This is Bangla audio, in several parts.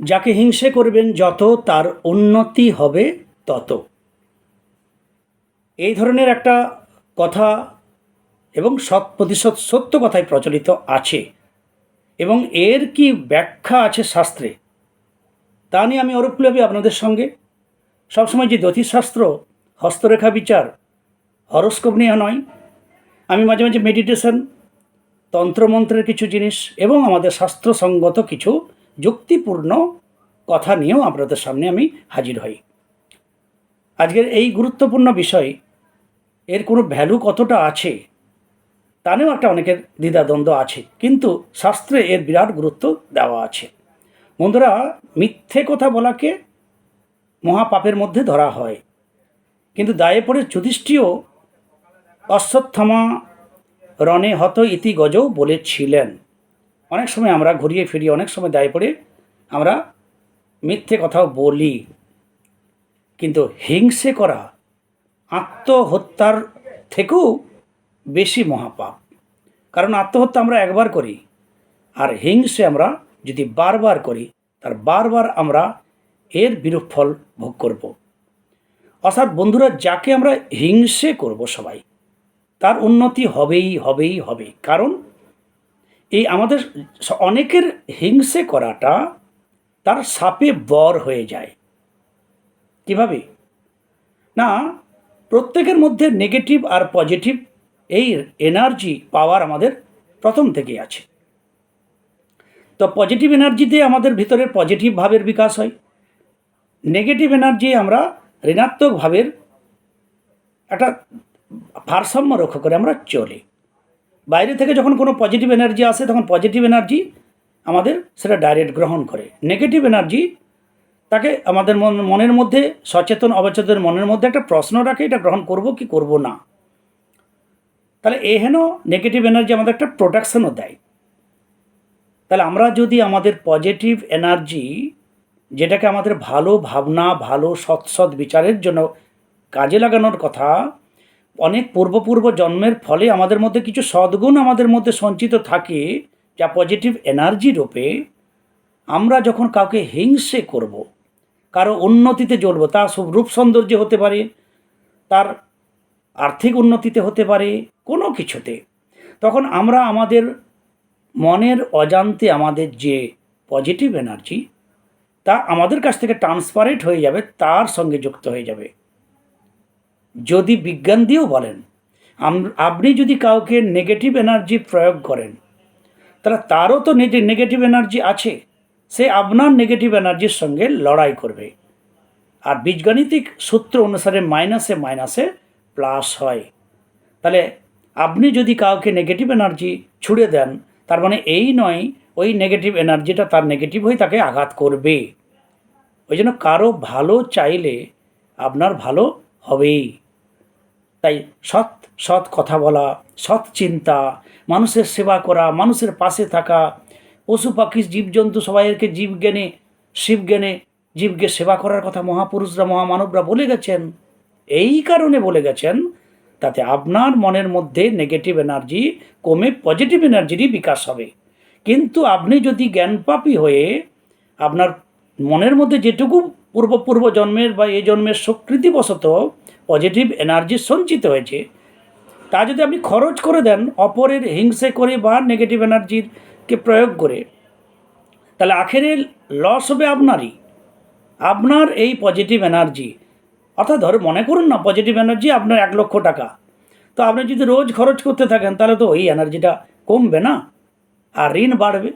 যাকে হিংসে করবেন যত তার উন্নতি হবে তত। এই ধরনের একটা কথা এবং শত প্রতিশত সত্য কথাই প্রচলিত আছে এবং এর কি ব্যাখ্যা আছে শাস্ত্রে, তা নিয়ে আমি অরূপলবী আপনাদের সঙ্গে। সবসময় যে জ্যোতিষশাস্ত্র, হস্তরেখা বিচার, হরস্কোপ নিয়ে নয়, আমি মাঝে মাঝে মেডিটেশন, তন্ত্রমন্ত্রের কিছু জিনিস এবং আমাদের শাস্ত্রসঙ্গত কিছু যুক্তিপূর্ণ কথা নিয়েও আপনাদের সামনে আমি হাজির হই। আজকের এই গুরুত্বপূর্ণ বিষয়, এর কোনো ভ্যালু কতটা আছে, তা নিয়েও একটা অনেকের দ্বিধাদ্বন্দ্ব আছে, কিন্তু শাস্ত্রে এর বিরাট গুরুত্ব দেওয়া আছে। বন্ধুরা, মিথ্যে কথা বলাকে মহাপাপের মধ্যে ধরা হয়, কিন্তু দায়ে পড়ে যুধিষ্ঠিও অশ্বত্থমা রণে হত ইতি গজও বলেছিলেন। অনেক সময় আমরা ঘুরিয়ে ফিরিয়ে অনেক সময় দায় পড়ে আমরা মিথ্যে কথাও বলি। কিন্তু হিংসে করা, আত্মহত্যার থেকেও বেশি মহাপাপ। কারণ আত্মহত্যা আমরা একবার করি, আর হিংসে আমরা যদি বারবার করি, তার বারবার আমরা এর বিরূপ ফল ভোগ করব। অর্থাৎ বন্ধুরা, যাকে আমরা হিংসে করব সবাই, তার উন্নতি হবেই হবেই হবে কারণ আমাদের অনেকের হিংসে করাটা তার সাপে বর হয়ে যায়। কীভাবে? না, প্রত্যেকের মধ্যে নেগেটিভ আর পজিটিভ এই এনার্জি পাওয়ার আমাদের প্রথম থেকেই আছে। তো পজিটিভ এনার্জিতে আমাদের ভিতরে পজিটিভ ভাবের বিকাশ হয়। নেগেটিভ এনার্জি আমরা ঋণাত্মক ভাবের একটা ভারসাম্য রক্ষা করে আমরা চলি। বাইরে থেকে যখন কোনো পজিটিভ এনার্জি আসে, তখন পজিটিভ এনার্জি আমাদের সেটা ডাইরেক্ট গ্রহণ করে। নেগেটিভ এনার্জি তাকে আমাদের মন- মনের মধ্যে সচেতন, অবচেতন মনের মধ্যে একটা প্রশ্ন রাখে, এটা গ্রহণ করব কি করব না? তাহলে এহেন নেগেটিভ এনার্জি আমাদের একটা প্রোটেকশনও দেয়। তাহলে আমরা যদি আমাদের পজিটিভ এনার্জি যেটাকে আমাদের ভালো ভাবনা, ভালো সৎ সৎ বিচারের জন্য কাজে লাগানোর কথা অনেক পূর্বপূর্ব জন্মের ফলে আমাদের মধ্যে কিছু সদ্গুণ আমাদের মধ্যে সঞ্চিত থাকে যা পজিটিভ এনার্জি রূপে আমরা যখন কাউকে হিংসে করব, কারও উন্নতিতে জ্বলব, তা সব রূপ সৌন্দর্য হতে পারে, তার আর্থিক উন্নতিতে হতে পারে, কোনো কিছুতে, তখন আমরা আমাদের মনের অজান্তে আমাদের যে পজিটিভ এনার্জি তা আমাদের কাছ থেকে ট্রান্সপারেন্ট হয়ে যাবে, তার সঙ্গে যুক্ত হয়ে যাবে। যদি বিজ্ঞান দিয়েও বলেন আপনি যদি কাউকে নেগেটিভ এনার্জি প্রয়োগ করেন, তাহলে তারও তো নিজে নেগেটিভ এনার্জি আছে। সে আপনার নেগেটিভ এনার্জির সঙ্গে লড়াই করবে। আর বীজগণিতিক সূত্র অনুসারে মাইনাসে মাইনাসে প্লাস হয়। তাহলে আপনি যদি কাউকে নেগেটিভ এনার্জি ছুড়ে দেন, তার মানে এই নয়, ওই নেগেটিভ এনার্জিটা তার নেগেটিভ হয়ে তাকে আঘাত করবে। ওই জন্য কারও ভালো চাইলে আপনার ভালো হবেই তাই সৎ সৎ কথা বলা, সৎ চিন্তা, মানুষের সেবা করা, মানুষের পাশে থাকা, পশু পাখি, জীবজন্তু সবাইকে জীবজ্ঞানে, শিবজ্ঞানে জীবকে সেবা করার কথা মহাপুরুষরা, মহামানবরা বলে গেছেন। এই কারণে বলে গেছেন, তাতে আপনার মনের মধ্যে নেগেটিভ এনার্জি কমে পজিটিভ এনার্জিরই বিকাশ হবে। কিন্তু আপনি যদি জ্ঞানপাপী হয়ে আপনার মনের মধ্যে যেটুকু পূর্ব পূর্ব জন্মের বা এই জন্মের স্বীকৃতিবশত পজিটিভ এনার্জি সঞ্চিত হয়েছে। তা যদি আপনি খরচ করে দেন, অপরের হিংসে করে বা নেগেটিভ এনার্জিকে প্রয়োগ করে, তাহলে আখেরে লস হবে আপনারই। আপনার এই পজিটিভ এনার্জি অর্থাৎ ধরে মনে করুন না পজিটিভ এনার্জি আপনার এক লক্ষ টাকা। তো আপনি যদি রোজ খরচ করতে থাকেন, তাহলে তো ওই এনার্জিটা কমবে না, আর ঋণ বাড়বে।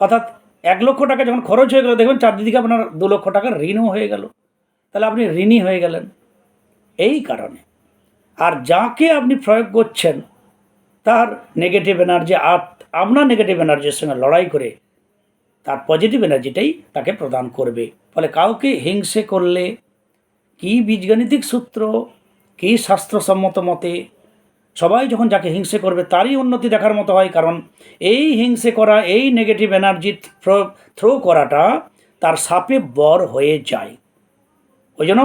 অর্থাৎ এক লক্ষ টাকা যখন খরচ হয়ে গেল দেখবেন চারদিকে আপনার দু লক্ষ টাকার ঋণও হয়ে গেল। তাহলে আপনি ঋণই হয়ে গেলেন। এই কারণে। আর যাকে আপনি প্রয়োগ করছেন, তার নেগেটিভ এনার্জি আর আপনার নেগেটিভ এনার্জির সঙ্গে লড়াই করে, তার পজিটিভ এনার্জিটাই তাকে প্রদান করবে। ফলে কাউকে হিংসে করলে, কী বীজগণিতিক সূত্র, কী শাস্ত্রসম্মত মতে সবাই যখন যাকে হিংসে করবে তারই উন্নতি দেখার মতো হয়, কারণ এই হিংসে করা, এই নেগেটিভ এনার্জি থ্রো থ্রো করাটা তার সাপে বর হয়ে যায়। ওই জন্য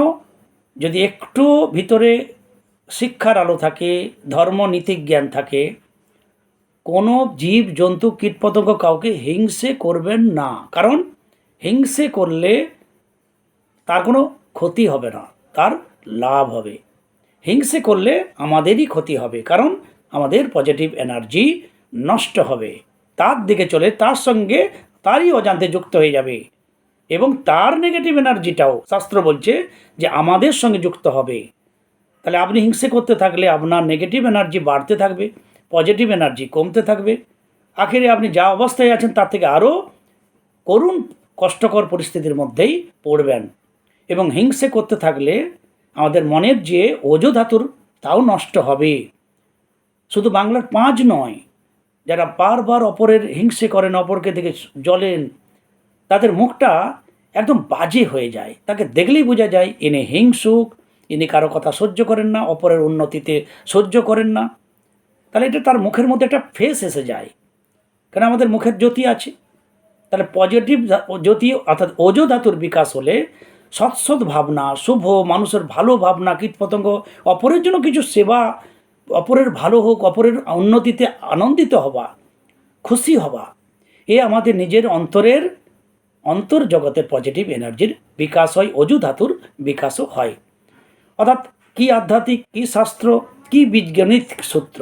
যদি একটু ভিতরে শিক্ষার আলো থাকে, ধর্ম জ্ঞান থাকে, কোনো জীব, জন্তু কীটপতঙ্গ কাউকে হিংসে করবেন না। কারণ হিংসে করলে তার কোনো ক্ষতি হবে না, তার লাভ হবে। হিংসে করলে আমাদেরই ক্ষতি হবে, কারণ আমাদের পজিটিভ এনার্জি নষ্ট হবে। তার দিকে চলে, তার সঙ্গে তারই অজান্তে যুক্ত হয়ে যাবে। এবং তার নেগেটিভ এনার্জিটাও শাস্ত্র বলছে যে আমাদের সঙ্গে যুক্ত হবে। তাহলে আপনি হিংসে করতে থাকলে আপনার নেগেটিভ এনার্জি বাড়তে থাকবে পজিটিভ এনার্জি কমতে থাকবে। আখেরে আপনি যা অবস্থায় আছেন তার থেকে আরও করুণ, কষ্টকর পরিস্থিতির মধ্যেই পড়বেন। এবং হিংসে করতে থাকলে আমাদের মনের যে ওজো ধাতুর তাও নষ্ট হবে। শুধু বাংলার পাঁচ নয়, যারা বারবার অপরের হিংসে করেন, অপরকে দেখে জ্বলেন, তাদের মুখটা একদম বাজে হয়ে যায়। তাকে দেখলেই বোঝা যায়, ইনি হিংসুক, ইনি কারও কথা সহ্য করেন না, অপরের উন্নতিতে সহ্য করেন না। তাহলে এটা তার মুখের মধ্যে একটা ফেস এসে যায়। কারণ আমাদের মুখের জ্যোতি আছে? তাহলে পজিটিভ জ্যোতি, অর্থাৎ ওজো ধাতুর বিকাশ হলে সৎসৎ ভাবনা, শুভ, মানুষের ভালো ভাবনা, কীটপতঙ্গ, অপরের জন্য কিছু সেবা, অপরের ভালো হোক, অপরের উন্নতিতে আনন্দিত হওয়া, খুশি হওয়া, এ আমাদের নিজের অন্তরের, অন্তর জগতের পজিটিভ এনার্জির বিকাশ হয় অজু ধাতুর বিকাশও হয়। অর্থাৎ কি আধ্যাত্মিক, কি শাস্ত্র, কি বৈজ্ঞানিক সূত্র,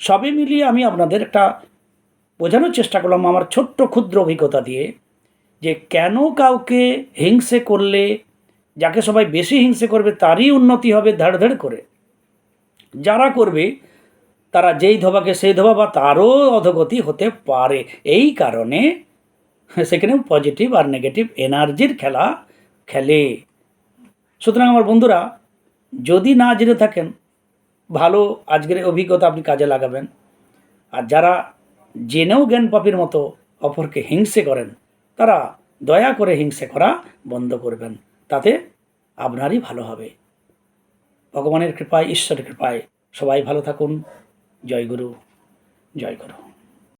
সবে মিলিয়ে আমি আপনাদের একটা বোঝানোর চেষ্টা করলাম আমার ছোট্ট, ক্ষুদ্র অভিজ্ঞতা দিয়ে। যে কেন কাউকে হিংসে করলে, যাকে সবাই বেশি হিংসে করবে, তারই উন্নতি হবে ধাড় ধাড় করে। যারা করবে, তারা যেই ধোবাকে সেই ধোবা বা তারও অধগতি হতে পারে। এই কারণে সেখানে পজিটিভ আর নেগেটিভ এনার্জির খেলা খেলে। সুতরাং আমার বন্ধুরা, যদি না জেনে থাকেন, ভালো আজকের অভিজ্ঞতা আপনি কাজে লাগাবেন। আর যারা জেনেও জ্ঞান পাপির মতো অপরকে হিংসে করেন তারা দয়া করে হিংসে করা বন্ধ করবেন। তাতে আপনারই ভালো হবে। ভগবানের কৃপায়, ঈশ্বরের কৃপায় সবাই ভালো থাকুন। জয় গুরু জয় গুরু।